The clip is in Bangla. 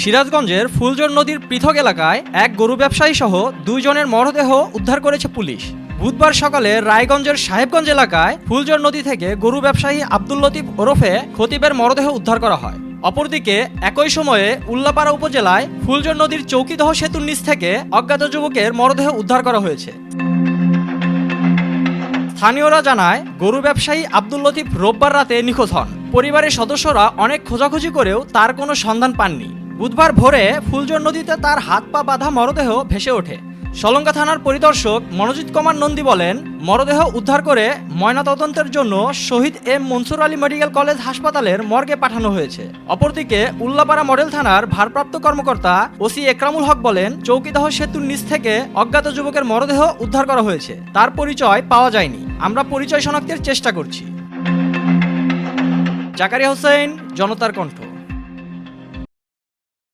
সিরাজগঞ্জের ফুলজোর নদীর পৃথক এলাকায় এক গরু ব্যবসায়ী সহ দুইজনের মরদেহ উদ্ধার করেছে পুলিশ। বুধবার সকালে রায়গঞ্জের সাহেবগঞ্জ এলাকায় ফুলজোর নদী থেকে গরু ব্যবসায়ী আব্দুল লতিফ ওরফে খতিবের মরদেহ উদ্ধার করা হয়। অপরদিকে একই সময়ে উল্লাপাড়া উপজেলায় ফুলজোর নদীর চৌকিদহ সেতুর নিচ থেকে অজ্ঞাত যুবকের মরদেহ উদ্ধার করা হয়েছে। স্থানীয়রা জানায়, গরু ব্যবসায়ী আব্দুল লতিফ রোববার রাতে নিখোঁজ হন। পরিবারের সদস্যরা অনেক খোঁজাখুঁজি করেও তার কোনো সন্ধান পাননি। বুধবার ভোরে ফুলজোর নদীতে তার হাত পা বাঁধা মরদেহ ভেসে ওঠে। সলঙ্গা থানার পরিদর্শক মনোজিৎ কুমার নন্দী বলেন, মরদেহ উদ্ধার করে ময়নাতদন্তের জন্য Shaheed M Mansur Ali medical college হাসপাতালের মর্গে পাঠানো হয়েছে। অপরদিকে উল্লাপাড়া মডেল থানার ভারপ্রাপ্ত কর্মকর্তা ওসি একরামুল হক বলেন, চৌকিদাহ সেতুর নিচ থেকে অজ্ঞাত যুবকের মরদেহ উদ্ধার করা হয়েছে। তার পরিচয় পাওয়া যায়নি। আমরা পরিচয় শনাক্তের চেষ্টা করছি। জাকারিয়া হোসেন, জনতার কণ্ঠ।